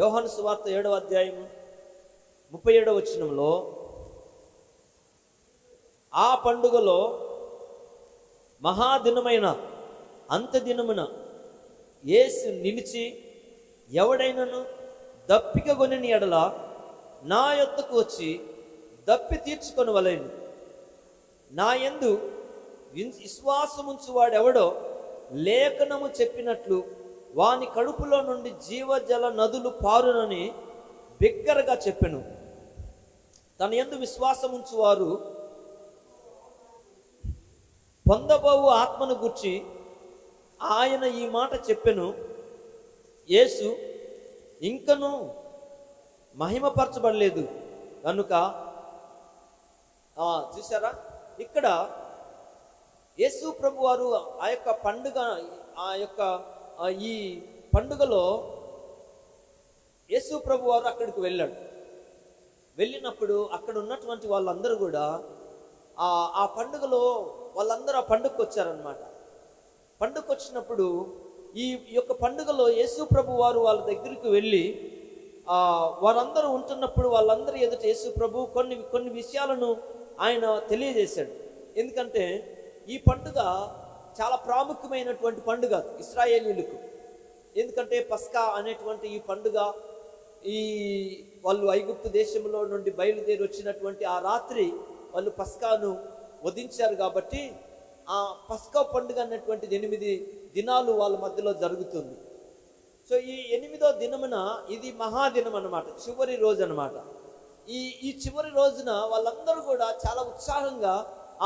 యోహాను సువార్త ఏడవ అధ్యాయం ముప్పై ఏడవ వచనంలో ఆ పండుగలో మహాదినమైన అంత్యదినమున యేసు నిలిచి ఎవడైనను దప్పిక కొనిని ఎడల నా యొద్దకు వచ్చి దప్పి తీర్చుకొనవలేను నా యందు విశ్వాసముంచువాడెవడో వాడెవడో లేఖనము చెప్పినట్లు వాని కడుపులో నుండి జీవజల నదులు పారునని బిగ్గరగా చెప్పెను. తన ఎందు విశ్వాసం ఉంచువారు పొందబోవు ఆత్మను గుర్చి ఆయన ఈ మాట చెప్పెను. యేసు ఇంకను మహిమపరచబడలేదు. కనుక చూసారా ఇక్కడ యేసు ప్రభు వారు ఆ యొక్క పండుగ ఆ యొక్క ఈ పండుగలో యేసు ప్రభు వారు అక్కడికి వెళ్ళాడు. వెళ్ళినప్పుడు అక్కడ ఉన్నటువంటి వాళ్ళందరూ కూడా ఆ పండుగలో వాళ్ళందరూ ఆ పండుగకు వచ్చారనమాట పండుగకు వచ్చినప్పుడు ఈ యొక్క పండుగలో యేసు ప్రభు వారు వాళ్ళ దగ్గరికి వెళ్ళి వారందరూ ఉంటున్నప్పుడు వాళ్ళందరూ ఎదుట యేసు ప్రభు కొన్ని కొన్ని విషయాలను ఆయన తెలియజేశాడు. ఎందుకంటే ఈ పండుగ చాలా ప్రాముఖ్యమైనటువంటి పండుగ ఇస్రాయేలీలకు. ఎందుకంటే పస్కా అనేటువంటి ఈ పండుగ ఈ వాళ్ళు ఐగుప్తు దేశంలో నుండి బయలుదేరి వచ్చినటువంటి ఆ రాత్రి వాళ్ళు పస్కాను వధించారు కాబట్టి ఆ పస్కా పండుగ అన్నటువంటిది ఎనిమిది దినాలు వాళ్ళ మధ్యలో జరుగుతుంది. సో ఈ ఎనిమిదో దినమున ఇది మహాదినం అన్నమాట చివరి రోజు అనమాట ఈ ఈ చివరి రోజున వాళ్ళందరూ కూడా చాలా ఉత్సాహంగా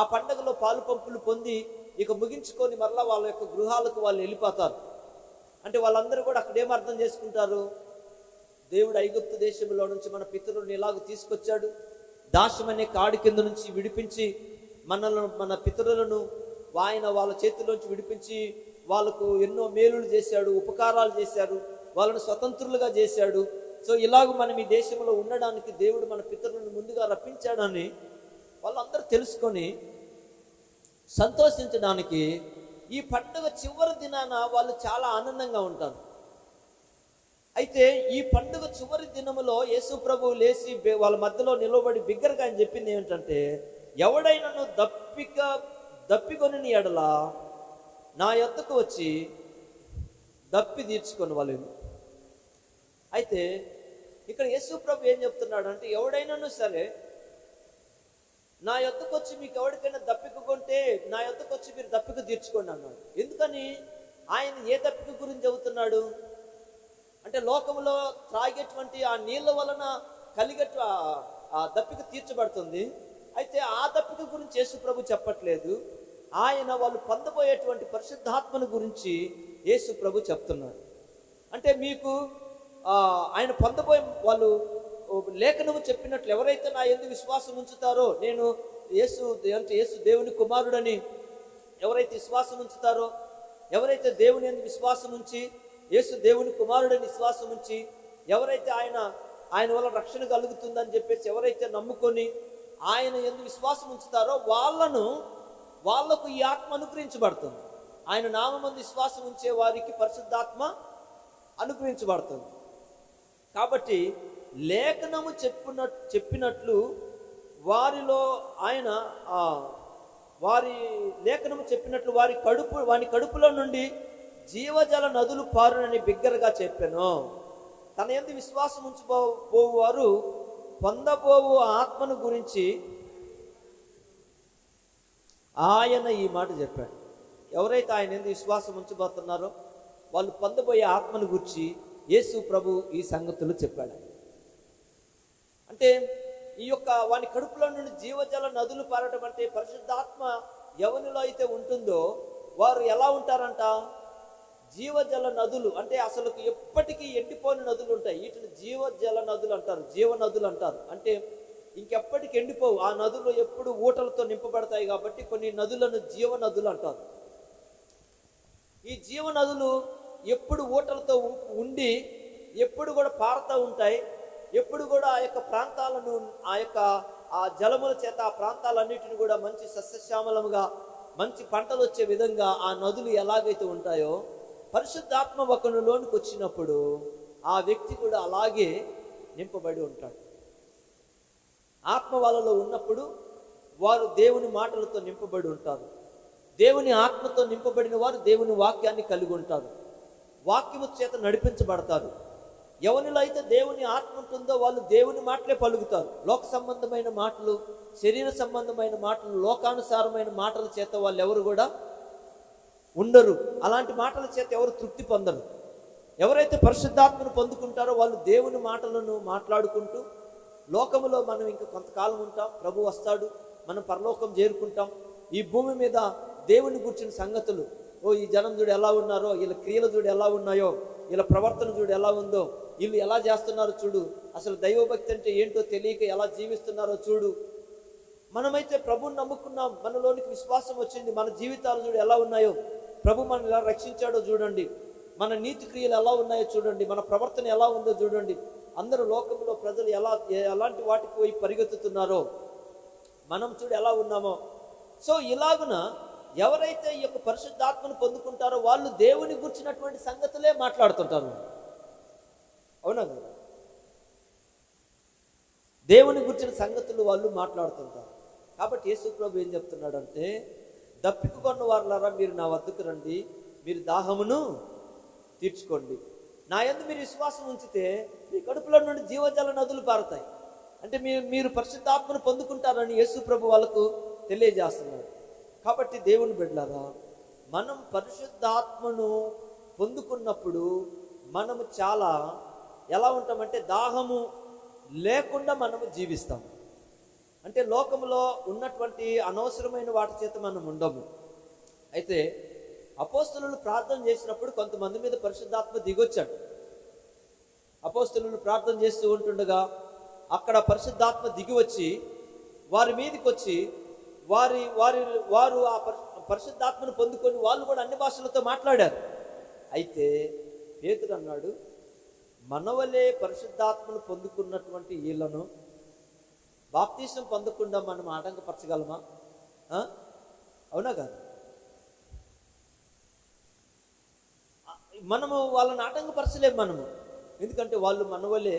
ఆ పండుగలో పాలు పంపులు పొంది ఇక ముగించుకొని మరలా వాళ్ళ యొక్క గృహాలకు వాళ్ళు వెళ్ళిపోతారు. అంటే వాళ్ళందరూ కూడా అక్కడ ఏం అర్థం చేసుకుంటారు? దేవుడు ఐగుప్తు దేశంలో నుంచి మన పితరులను ఎలాగ తీసుకొచ్చాడు. దాస్యం అనే కాడి కింద నుంచి విడిపించి మనలను మన పితరులను ఆయన వాళ్ళ చేతిలోంచి విడిపించి వాళ్ళకు ఎన్నో మేలులు చేశాడు ఉపకారాలు చేశాడు వాళ్ళను స్వతంత్రులుగా చేశాడు. సో ఇలాగ మనం ఈ దేశంలో ఉండడానికి దేవుడు మన పితరులను ముందుగా రప్పించాడని వాళ్ళందరూ తెలుసుకొని సంతోషించడానికి ఈ పండుగ చివరి దినాన వాళ్ళు చాలా ఆనందంగా ఉంటారు. అయితే ఈ పండుగ చివరి దినములో యేసు ప్రభు లేచి వాళ్ళ మధ్యలో నిలబడి బిగ్గరగా ఆయన చెప్పింది ఏమిటంటే ఎవడైనను దప్పిక దప్పికొని ఎడల నా యొద్దకు వచ్చి దప్పి తీర్చుకొని వాళ్ళు అయితే ఇక్కడ యేసు ప్రభు ఏం చెప్తున్నాడు అంటే ఎవడైనాను సరే నా యొద్దకు వచ్చి మీకు ఎవరికైనా దప్పిక కొంటే నా యొద్దకు వచ్చి మీరు దప్పిక తీర్చుకోండి అన్నాడు. ఎందుకని? ఆయన ఏ దప్పిక గురించి చెబుతున్నాడు? అంటే లోకంలో త్రాగేటువంటి ఆ నీళ్ళ వలన కలిగేట ఆ- దప్పిక తీర్చబడుతుంది. అయితే ఆ దప్పిక గురించి యేసు ప్రభు చెప్పట్లేదు. ఆయన వాళ్ళు పొందబోయేటువంటి పరిశుద్ధాత్మను గురించి యేసు ప్రభు చెప్తున్నాడు. అంటే మీకు ఆయన పొందబోయే వాళ్ళు లేఖనము చెప్పినట్లు ఎవరైతే నా ఎందుకు విశ్వాసం ఉంచుతారో నేను యేసు అంటే యేసు దేవుని కుమారుడని ఎవరైతే విశ్వాసం ఉంచుతారో ఎవరైతే దేవుని ఎందు విశ్వాసం ఉంచి యేసు దేవుని కుమారుడని విశ్వాసం ఉంచి ఎవరైతే ఆయన ఆయన వల్ల రక్షణ కలుగుతుందని చెప్పేసి ఎవరైతే నమ్ముకొని ఆయన ఎందు విశ్వాసం ఉంచుతారో వాళ్ళను వాళ్ళకు ఈ ఆత్మ అనుగ్రహించబడుతుంది. ఆయన నామందు విశ్వాసం ఉంచే వారికి పరిశుద్ధాత్మ అనుగ్రహించబడుతుంది. కాబట్టి లేఖనము చెప్పిన చెప్పినట్లు వారిలో ఆయన వారి లేఖనము చెప్పినట్లు వారి కడుపు వారి కడుపులో నుండి జీవజల నదులు పారునని బిగ్గరగా చెప్పాను. తన ఎందు విశ్వాసం ఉంచుబో పోవారు పొందబోవు ఆత్మను గురించి ఆయన ఈ మాట చెప్పాడు. ఎవరైతే ఆయన ఎందు విశ్వాసం ఉంచబోతున్నారో వాళ్ళు పొందబోయే ఆత్మను గురించి యేసు ప్రభు ఈ సంగతులు చెప్పాడు. అంటే ఈ యొక్క వాని కడుపులో నుండి జీవజల నదులు పారటం అంటే పరిశుద్ధాత్మ ఎవరిలో అయితే ఉంటుందో వారు ఎలా ఉంటారంట? జీవజల నదులు అంటే అసలు ఎప్పటికీ ఎండిపోని నదులు ఉంటాయి. వీటిని జీవజల నదులు అంటారు జీవ నదులు అంటారు. అంటే ఇంకెప్పటికి ఎండిపోవు. ఆ నదులు ఎప్పుడు ఊటలతో నింపబడతాయి కాబట్టి కొన్ని నదులను జీవ నదులు అంటారు. ఈ జీవ నదులు ఎప్పుడు ఊటలతో ఉం- ఉండి ఎప్పుడు కూడా పారుతూ ఉంటాయి. ఎప్పుడు కూడా ఆ యొక్క ప్రాంతాలను ఆ యొక్క ఆ జలముల చేత ఆ ప్రాంతాలన్నిటిని కూడా మంచి సస్యశ్యామలముగా మంచి పంటలు వచ్చే విధంగా ఆ నదులు ఎలాగైతే ఉంటాయో పరిశుద్ధాత్మ ఒకనులోనికి వచ్చినప్పుడు ఆ వ్యక్తి కూడా అలాగే నింపబడి ఉంటాడు. ఆత్మ వాళ్ళలో ఉన్నప్పుడు వారు దేవుని మాటలతో నింపబడి ఉంటారు. దేవుని ఆత్మతో నింపబడిన వారు దేవుని వాక్యాన్ని కలిగి ఉంటారు. వాక్యము చేత నడిపించబడతారు. ఎవరిలో అయితే దేవుని ఆత్మ ఉంటుందో వాళ్ళు దేవుని మాటలే పలుకుతారు. లోక సంబంధమైన మాటలు శరీర సంబంధమైన మాటలు లోకానుసారమైన మాటల చేత వాళ్ళు ఎవరు కూడా ఉండరు. అలాంటి మాటల చేత ఎవరు తృప్తి పొందరు. ఎవరైతే పరిశుద్ధాత్మను పొందుకుంటారో వాళ్ళు దేవుని మాటలను మాట్లాడుకుంటూ లోకములో మనం ఇంకా కొంతకాలం ఉంటాం ప్రభు వస్తాడు మనం పరలోకం చేరుకుంటాం ఈ భూమి మీద దేవుని గుర్చిన సంగతులు ఓ ఈ జనం చూడు ఎలా ఉన్నారో వీళ్ళ క్రియల చూడు ఎలా ఉన్నాయో వీళ్ళ ప్రవర్తన చూడు ఎలా ఉందో వీళ్ళు ఎలా చేస్తున్నారో చూడు. అసలు దైవభక్తి అంటే ఏంటో తెలియక ఎలా జీవిస్తున్నారో చూడు. మనమైతే ప్రభుని నమ్ముకున్నాం. మనలోనికి విశ్వాసం వచ్చింది. మన జీవితాలు చూడు ఎలా ఉన్నాయో. ప్రభు మనల్ని ఎలా రక్షించాడో చూడండి. మన నీతి క్రియలు ఎలా ఉన్నాయో చూడండి. మన ప్రవర్తన ఎలా ఉందో చూడండి. అందరూ లోకంలో ప్రజలు ఎలా ఎలాంటి వాటికి పోయి పరిగెత్తుతున్నారో. మనం చూడు ఎలా ఉన్నామో. సో ఇలాగున ఎవరైతే ఈ యొక్క పరిశుద్ధాత్మను పొందుకుంటారో వాళ్ళు దేవుని గుర్చినటువంటి సంగతులే మాట్లాడుతుంటారు. అవునా కదా దేవుని గురించిన సంగతులు వాళ్ళు మాట్లాడుతుంటారు. కాబట్టి యేసుప్రభు ఏం చెప్తున్నాడంటే దప్పికొన్న వారులారా మీరు నా వద్దకు రండి. మీరు దాహమును తీర్చుకోండి. నా యందు మీరు విశ్వాసం ఉంచితే మీ కడుపులో నుండి జీవజల నదులు పారుతాయి. అంటే మీరు మీరు పరిశుద్ధాత్మను పొందుకుంటారని యేసు ప్రభు వాళ్ళకు తెలియజేస్తున్నాడు. కాబట్టి దేవుని బిడ్డలారా మనం పరిశుద్ధాత్మను పొందుకున్నప్పుడు మనము చాలా ఎలా ఉంటామంటే దాహము లేకుండా మనము జీవిస్తాం. అంటే లోకంలో ఉన్నటువంటి అనవసరమైన వాటి చేత మనం ఉండము. అయితే అపోస్తులు ప్రార్థన చేసినప్పుడు కొంతమంది మీద పరిశుద్ధాత్మ దిగొచ్చాడు. అపోస్తులు ప్రార్థన చేస్తూ ఉంటుండగా అక్కడ పరిశుద్ధాత్మ దిగి వచ్చి వారి మీదకి వచ్చి వారి వారి వారు ఆ పరిశుద్ధాత్మను పొందుకొని వాళ్ళు కూడా అన్ని భాషలతో మాట్లాడారు. అయితే పేతుడు అన్నాడు మనవలే పరిశుద్ధాత్మను పొందుకున్నటువంటి వీళ్ళను బాప్తీసం పొందకుండా మనం ఆటంకపరచగలమా? అవునా కాదు. మనము వాళ్ళని ఆటంకపరచలేము మనము. ఎందుకంటే వాళ్ళు మనవలే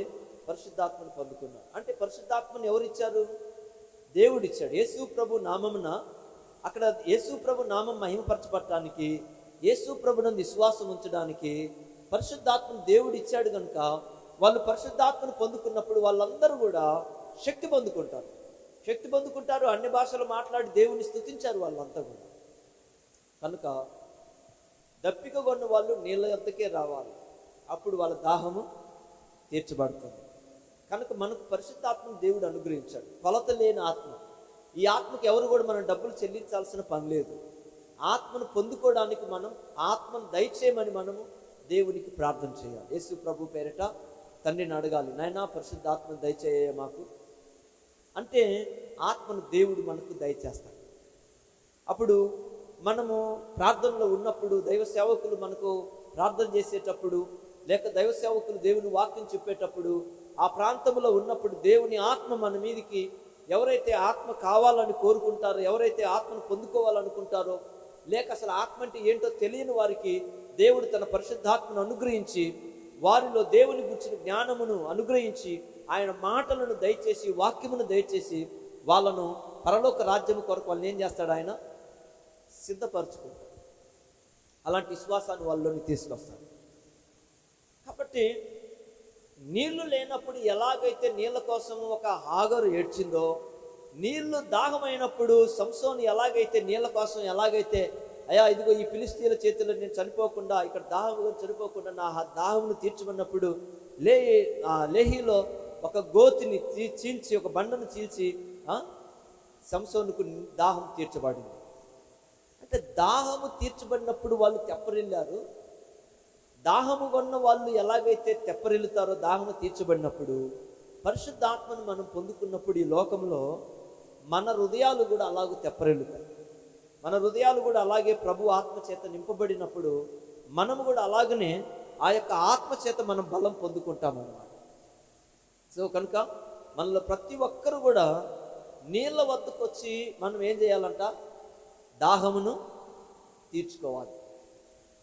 పరిశుద్ధాత్మను పొందుకున్నారు. అంటే పరిశుద్ధాత్మను ఎవరు ఇచ్చారు యేసు ప్రభు నామమున అక్కడ యేసు ప్రభు నామం మహిమపరచబడటానికి యేసు ప్రభునందు విశ్వాసం ఉంచడానికి పరిశుద్ధాత్మను దేవుడు ఇచ్చాడు కనుక వాళ్ళు పరిశుద్ధాత్మను పొందుకున్నప్పుడు వాళ్ళందరూ కూడా శక్తి పొందుకుంటారు. శక్తి పొందుకుంటారు అన్ని భాషలు మాట్లాడి దేవుని స్థుతించారు వాళ్ళంతా కూడా. కనుక దప్పిక కొన్న వాళ్ళు నీళ్ళ యొద్దకే రావాలి. అప్పుడు వాళ్ళ దాహము తీర్చబడుతుంది. కనుక మనకు పరిశుద్ధాత్మను దేవుడు అనుగ్రహించాడు. కొలత లేని ఆత్మ. ఈ ఆత్మకు ఎవరు కూడా మనం డబ్బులు చెల్లించాల్సిన పని లేదు. ఆత్మను పొందుకోవడానికి మనం ఆత్మను దయచేయమని మనము దేవునికి ప్రార్థన చేయాలి. యేసు ప్రభు పేరిట తండ్రిని అడగాలి నాయనా పరిశుద్ధాత్మను దయచేయ మాకు. అంటే ఆత్మను దేవుడు మనకు దయచేస్తాడు. అప్పుడు మనము ప్రార్థనలో ఉన్నప్పుడు దైవ సేవకులు మనకు ప్రార్థన చేసేటప్పుడు లేక దైవ సేవకులు దేవుని వాక్యం చెప్పేటప్పుడు ఆ ప్రాంతంలో ఉన్నప్పుడు దేవుని ఆత్మ మన మీదికి ఎవరైతే ఆత్మ కావాలని కోరుకుంటారో ఎవరైతే ఆత్మను పొందుకోవాలనుకుంటారో లేక అసలు ఆత్మ అంటే ఏంటో తెలియని వారికి దేవుడు తన పరిశుద్ధాత్మను అనుగ్రహించి వారిలో దేవుని గురించిన జ్ఞానమును అనుగ్రహించి ఆయన మాటలను దయచేసి వాక్యమును దయచేసి వాళ్ళను పరలోక రాజ్యము కొరకు వాళ్ళని ఏం చేస్తాడు ఆయన? సిద్ధపరచుకుంటాడు. అలాంటి విశ్వాసాన్ని వాళ్ళలోని తీసుకొస్తాడు. కాబట్టి నీళ్ళు లేనప్పుడు ఎలాగైతే నీళ్ళ కోసం ఒక హాగరు ఏడ్చిందో నీళ్ళు దాహమైనప్పుడు సంసోని ఎలాగైతే నీళ్ళ కోసం ఎలాగైతే అయ్యా ఇదిగో ఈ ఫిలిస్తీన్ల చేతిలో నేను చనిపోకుండా ఇక్కడ దాహము చనిపోకుండా నా దాహమును తీర్చమన్నప్పుడు లే ఆ లేహిలో ఒక గోతిని చీల్చి ఒక బండను చీల్చి సంసోనుకు దాహం తీర్చబడింది. అంటే దాహము తీర్చబడినప్పుడు వాళ్ళు తెప్పరిల్లారు. దాహము కొన్న వాళ్ళు ఎలాగైతే తెప్పరిల్లుతారో దాహము తీర్చబడినప్పుడు పరిశుద్ధాత్మను మనం పొందుకున్నప్పుడు ఈ లోకంలో మన హృదయాలు కూడా అలాగూ తెప్పరిల్లుతాయి. మన హృదయాలు కూడా అలాగే ప్రభు ఆత్మ చేత నింపబడినప్పుడు మనము కూడా అలాగనే ఆ యొక్క ఆత్మ చేత మనం బలం పొందుకుంటాం అన్నమాట సో కనుక మనలో ప్రతి ఒక్కరు కూడా నీళ్ళ వద్దకు వచ్చి మనం ఏం చేయాలంట? దాహమును తీర్చుకోవాలి.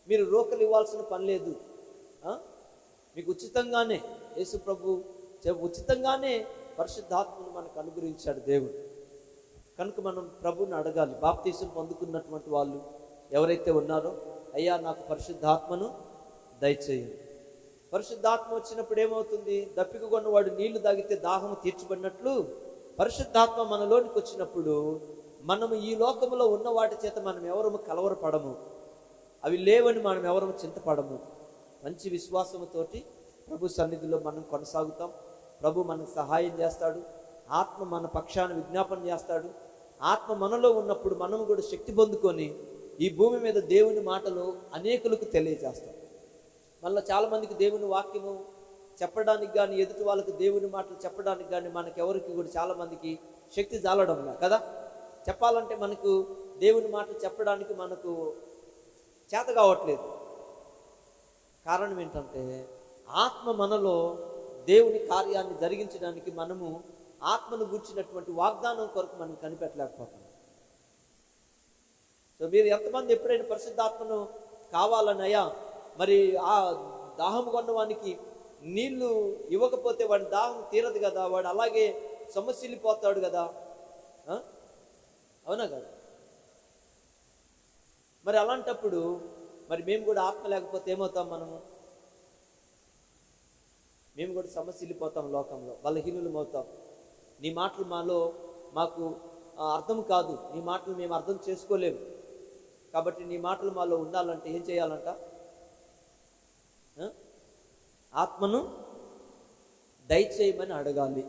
మీరు రోకలు ఇవ్వాల్సిన పని లేదు. మీకు ఉచితంగానే యేసు ప్రభు చె- ఉచితంగానే పరిశుద్ధాత్మను మనకు అనుగ్రహించాడు దేవుడు. కనుక మనం ప్రభుని అడగాలి. బాప్తీసం పొందుకున్నటువంటి వాళ్ళు ఎవరైతే ఉన్నారో అయ్యా నాకు పరిశుద్ధాత్మను దయచేయండి పరిశుద్ధాత్మ వచ్చినప్పుడు ఏమవుతుంది? దప్పిక కొన్నవాడు నీళ్ళు తాగితే దాహము తీర్చబడినట్లు పరిశుద్ధాత్మ మనలోనికి వచ్చినప్పుడు మనము ఈ లోకంలో ఉన్న వాటి చేత మనం ఎవరము కలవరపడము. అవి లేవని మనం ఎవరము చింతపడము. మంచి విశ్వాసముతోటి ప్రభు సన్నిధిలో మనం కొనసాగుతాం. ప్రభు మనకు సహాయం చేస్తాడు. ఆత్మ మన పక్షాన్ని విజ్ఞాపన చేస్తాడు. ఆత్మ మనలో ఉన్నప్పుడు మనము కూడా శక్తి పొందుకొని ఈ భూమి మీద దేవుని మాటలు అనేకులకు తెలియజేస్తాం. మళ్ళీ చాలామందికి దేవుని వాక్యము చెప్పడానికి కానీ ఎదుటి వాళ్ళకి దేవుని మాటలు చెప్పడానికి కానీ మనకి ఎవరికి కూడా చాలామందికి శక్తి జాలడం కదా? చెప్పాలంటే మనకు దేవుని మాటలు చెప్పడానికి మనకు చేత కావట్లేదు. కారణం ఏంటంటే ఆత్మ మనలో దేవుని కార్యాన్ని జరిగించడానికి మనము ఆత్మను గూర్చినటువంటి వాగ్దానం కొరకు మనం కనిపెట్టలేకపోతున్నాం. సో మీరు ఎంతమంది ఎప్పుడైనా పరిశుద్ధాత్మను కావాలని మరి ఆ దాహం కొన్నవానికి నీళ్ళు ఇవ్వకపోతే వాడి దాహం తీరదు కదా వాడు అలాగే సమస్యలిపోతాడు కదా? అవునా కదా. మరి అలాంటప్పుడు మరి మేము కూడా ఆత్మ లేకపోతే ఏమవుతాం మనము? మేము కూడా సమస్యలిపోతాం లోకంలో బలహీనులం అవుతాం నీ మాటలు మాలో మాకు అర్థం కాదు. నీ మాటలు మేము అర్థం చేసుకోలేము. కాబట్టి నీ మాటలు మాలో ఉండాలంటే ఏం చేయాలంట? ఆత్మను దయచేయమని అడగాలి.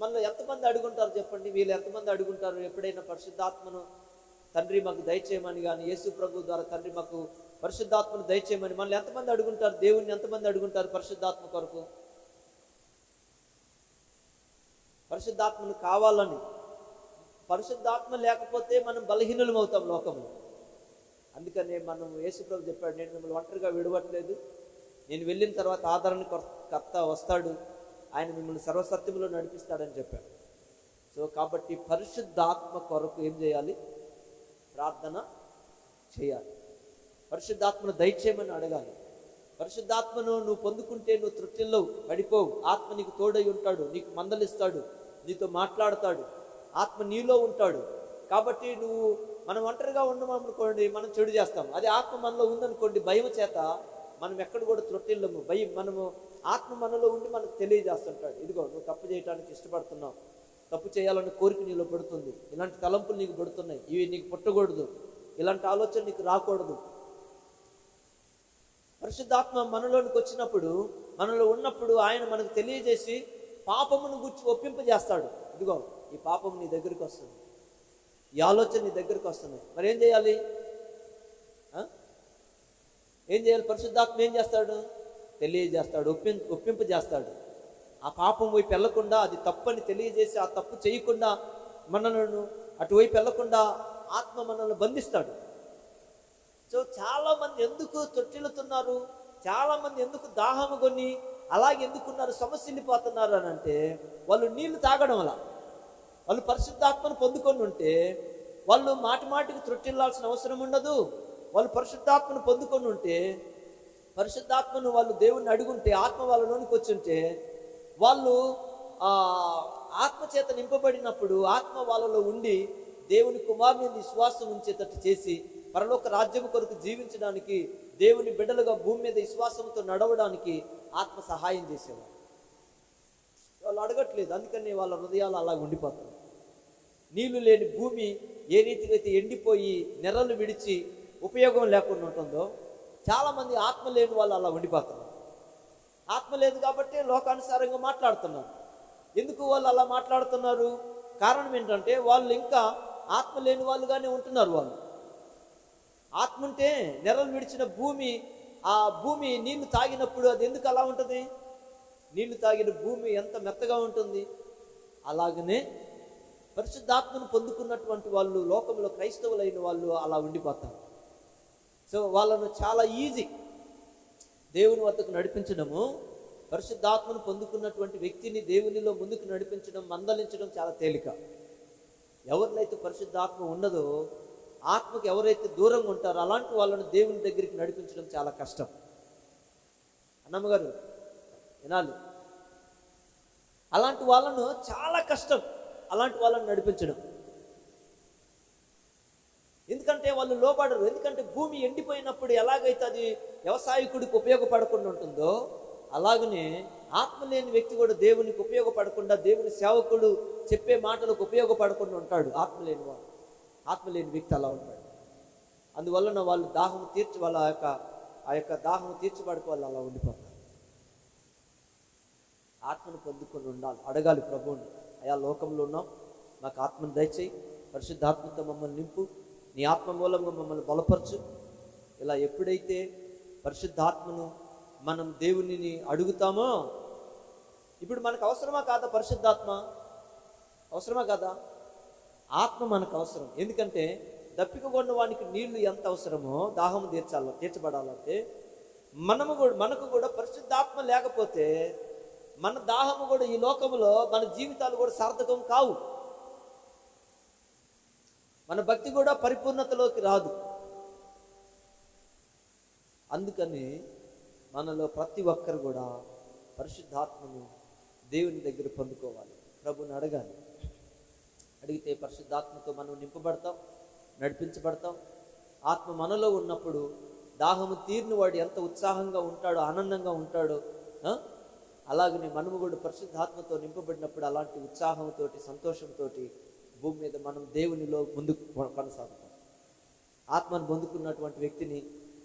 మళ్ళీ ఎంతమంది అడుగుంటారు చెప్పండి? వీళ్ళు ఎంతమంది అడుగుంటారు? ఎప్పుడైనా పరిశుద్ధాత్మను తండ్రి మాకు దయచేయమని కానీ యేసు ప్రభు ద్వారా తండ్రి మాకు పరిశుద్ధాత్మను దయచేయమని మళ్ళీ ఎంతమంది అడుగుంటారు? దేవుణ్ణి ఎంతమంది అడుగుంటారు పరిశుద్ధాత్మ కొరకు? పరిశుద్ధాత్మను కావాలని. పరిశుద్ధాత్మ లేకపోతే మనం బలహీనులం అవుతాం లోకంలో. అందుకనే మనం యేసుప్రభు చెప్పాడు నేను మిమ్మల్ని ఒంటరిగా విడవట్లేదు. నేను వెళ్ళిన తర్వాత ఆదరణ కర్త వస్తాడు. ఆయన మిమ్మల్ని సర్వసత్యంలో నడిపిస్తాడని చెప్పాడు. సో కాబట్టి పరిశుద్ధాత్మ కొరకు ఏం చేయాలి? ప్రార్థన చేయాలి. పరిశుద్ధాత్మను దయచేయమని అడగాలి. పరిశుద్ధాత్మను నువ్వు పొందుకుంటే నువ్వు తృప్తిలో పడిపోవు. ఆత్మ నీకు తోడై ఉంటాడు నీకు మందలిస్తాడు. నీతో మాట్లాడతాడు. ఆత్మ నీలో ఉంటాడు. కాబట్టి నువ్వు మనం ఒంటరిగా ఉండమనుకోండి మనం చెడు చేస్తాం. అదే ఆత్మ మనలో ఉందనుకోండి భయం చేత మనం ఎక్కడ కూడా త్రొట్టిల్లము. భయం మనము ఆత్మ మనలో ఉండి మనకు తెలియజేస్తుంటాడు. ఇదిగో నువ్వు తప్పు చేయడానికి ఇష్టపడుతున్నావు. తప్పు చేయాలని కోరిక నీలో పడుతుంది. ఇలాంటి తలంపులు నీకు పడుతున్నాయి. ఇవి నీకు పుట్టకూడదు. ఇలాంటి ఆలోచన నీకు రాకూడదు. పరిశుద్ధాత్మ మనలోనికి వచ్చినప్పుడు మనలో ఉన్నప్పుడు ఆయన మనకు తెలియజేసి పాపమును గుర్చి ఒప్పింపజేస్తాడు. ఇదిగో ఈ పాపం నీ దగ్గరికి వస్తుంది. ఈ ఆలోచన నీ దగ్గరికి వస్తుంది. మరి ఏం చేయాలి? ఏం చేయాలి? పరిశుద్ధాత్మ ఏం చేస్తాడు? తెలియజేస్తాడు ఒప్పి ఒప్పింపజేస్తాడు. ఆ పాపం వైపు వెళ్ళకుండా అది తప్పని తెలియజేసి ఆ తప్పు చేయకుండా మనలను అటువైపు వెళ్ళకుండా ఆత్మ మనల్ని బంధిస్తాడు. సో చాలామంది ఎందుకు తొట్టిల్లుతున్నారు? చాలామంది ఎందుకు దాహము కొని అలాగే ఎందుకున్నారు? సమస్యలిపోతున్నారు అని అంటే వాళ్ళు నీళ్ళు తాగడం వల్ల. వాళ్ళు పరిశుద్ధాత్మను పొందుకొని ఉంటే వాళ్ళు మాటి మాటికి త్రొట్టిల్లాల్సిన అవసరం ఉండదు. వాళ్ళు పరిశుద్ధాత్మను పొందుకొని ఉంటే పరిశుద్ధాత్మను వాళ్ళు దేవుణ్ణి అడుగుంటే ఆత్మ వాళ్ళలోనికి వచ్చి ఉంటే వాళ్ళు ఆత్మ చేత నింపబడినప్పుడు ఆత్మ వాళ్ళలో ఉండి దేవుని కుమారుని విశ్వాసం ఉంచేటట్టు చేసి పరలోక రాజ్యం కొరకు జీవించడానికి దేవుని బిడ్డలుగా భూమి మీద విశ్వాసంతో నడవడానికి ఆత్మ సహాయం చేసేవారు వాళ్ళు అడగట్లేదు అందుకని వాళ్ళ హృదయాలు అలా ఉండిపోతాయి. నీళ్ళు లేని భూమి ఏ రీతిగా అయితే ఎండిపోయి నెర్రలు విడిచి ఉపయోగం లేకుండా ఉంటుందో చాలామంది ఆత్మ లేని వాళ్ళు అలా ఉండిపోతున్నారు. ఆత్మ లేదు కాబట్టి లోకానుసారంగా మాట్లాడుతున్నారు. ఎందుకు వాళ్ళు అలా మాట్లాడుతున్నారు? కారణం ఏంటంటే వాళ్ళు ఇంకా ఆత్మ లేని వాళ్ళుగానే ఉంటున్నారు వాళ్ళు. ఆత్మ ఉంటే నెరలు విడిచిన భూమి ఆ భూమి నీళ్ళు తాగినప్పుడు అది ఎందుకు అలా ఉంటుంది? నీళ్ళు తాగిన భూమి ఎంత మెత్తగా ఉంటుంది? అలాగనే పరిశుద్ధాత్మను పొందుకున్నటువంటి వాళ్ళు లోకంలో క్రైస్తవులైన వాళ్ళు అలా ఉండిపోతారు. సో వాళ్ళను చాలా ఈజీ దేవుని వద్దకు నడిపించడము పరిశుద్ధాత్మను పొందుకున్నటువంటి వ్యక్తిని దేవునిలో ముందుకు నడిపించడం మందలించడం చాలా తేలిక. ఎవరినైతే పరిశుద్ధాత్మ ఉన్నదో ఆత్మకు ఎవరైతే దూరంగా ఉంటారో అలాంటి వాళ్ళను దేవుని దగ్గరికి నడిపించడం చాలా కష్టం. అన్నమ్మగారు వినాలి. అలాంటి వాళ్ళను చాలా కష్టం అలాంటి వాళ్ళని నడిపించడం. ఎందుకంటే వాళ్ళు లోపడరు ఎందుకంటే భూమి ఎండిపోయినప్పుడు ఎలాగైతే అది వ్యవసాయకుడికి ఉపయోగపడకుండా ఉంటుందో అలాగనే ఆత్మ లేని వ్యక్తి కూడా దేవునికి ఉపయోగపడకుండా దేవుని సేవకుడు చెప్పే మాటలకు ఉపయోగపడకుండా ఉంటాడు ఆత్మ లేని వాడు. ఆత్మ లేని వ్యక్తి అలా ఉంటాడు. అందువలన వాళ్ళు దాహం తీర్చి వాళ్ళ ఆ యొక్క ఆ యొక్క దాహం తీర్చబడికి వాళ్ళు అలా ఉండిపోతారు. ఆత్మను పొందుకొని ఉండాలి. అడగాలి ప్రభువుని అయా లోకంలో ఉన్నాం మాకు ఆత్మను దయచేయి. పరిశుద్ధాత్మతో మమ్మల్ని నింపు. నీ ఆత్మ మూలంగా మమ్మల్ని బలపరచు. ఇలా ఎప్పుడైతే పరిశుద్ధాత్మను మనం దేవునిని అడుగుతామో ఇప్పుడు మనకు అవసరమా కాదా పరిశుద్ధాత్మ? అవసరమా కాదా? ఆత్మ మనకు అవసరం. ఎందుకంటే దప్పికగొన్న వానికి నీళ్ళు ఎంత అవసరమో దాహం తీర్చాల తీర్చబడాలంటే మనము కూడా మనకు కూడా పరిశుద్ధాత్మ లేకపోతే మన దాహము కూడా ఈ లోకములో మన జీవితాలు కూడా సార్థకం కావు. మన భక్తి కూడా పరిపూర్ణతలోకి రాదు. అందుకని మనలో ప్రతి ఒక్కరు కూడా పరిశుద్ధాత్మను దేవుని దగ్గర పొందుకోవాలి. ప్రభుని అడగాలి. అడిగితే పరిశుద్ధాత్మతో మనం నింపబడతాం నడిపించబడతాం. ఆత్మ మనలో ఉన్నప్పుడు దాహము తీరిన వాడు ఎంత ఉత్సాహంగా ఉంటాడో ఆనందంగా ఉంటాడో అలాగనే మనము కూడా పరిశుద్ధాత్మతో నింపబడినప్పుడు అలాంటి ఉత్సాహంతో సంతోషంతో భూమి మీద మనం దేవునిలో ముందుకు కొనసాగుతాం. ఆత్మను పొందుకున్నటువంటి వ్యక్తిని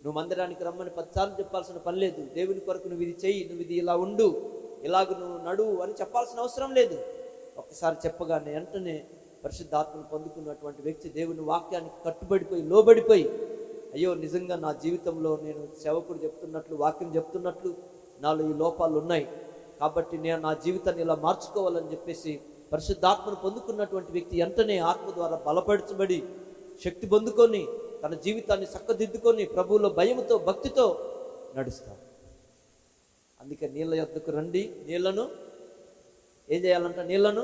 నువ్వు మందిరానికి రమ్మని పదిసార్లు చెప్పాల్సిన పని లేదు. దేవుని కొరకు నువ్వు ఇది చెయ్యి నువ్వు ఇది ఇలా ఉండు ఇలాగ నువ్వు నడువు అని చెప్పాల్సిన అవసరం లేదు. ఒక్కసారి చెప్పగానే వెంటనే పరిశుద్ధాత్మను పొందుకున్నటువంటి వ్యక్తి దేవుని వాక్యానికి కట్టుబడిపోయి లోబడిపోయి అయ్యో నిజంగా నా జీవితంలో నేను సేవకుడు చెప్తున్నట్లు వాక్యం చెప్తున్నట్లు నాలో ఈ లోపాలు ఉన్నాయి. కాబట్టి నేను నా జీవితాన్ని ఇలా మార్చుకోవాలని చెప్పేసి పరిశుద్ధాత్మను పొందుకున్నటువంటి వ్యక్తి వెంటనే ఆత్మ ద్వారా బలపరచబడి శక్తి పొందుకొని తన జీవితాన్ని చక్కదిద్దుకొని ప్రభువులో భయముతో భక్తితో నడుస్తాడు. అందుకే నీళ్ళ యొద్దకు రండి. నీళ్ళను ఏం చేయాలంట? నీళ్ళను?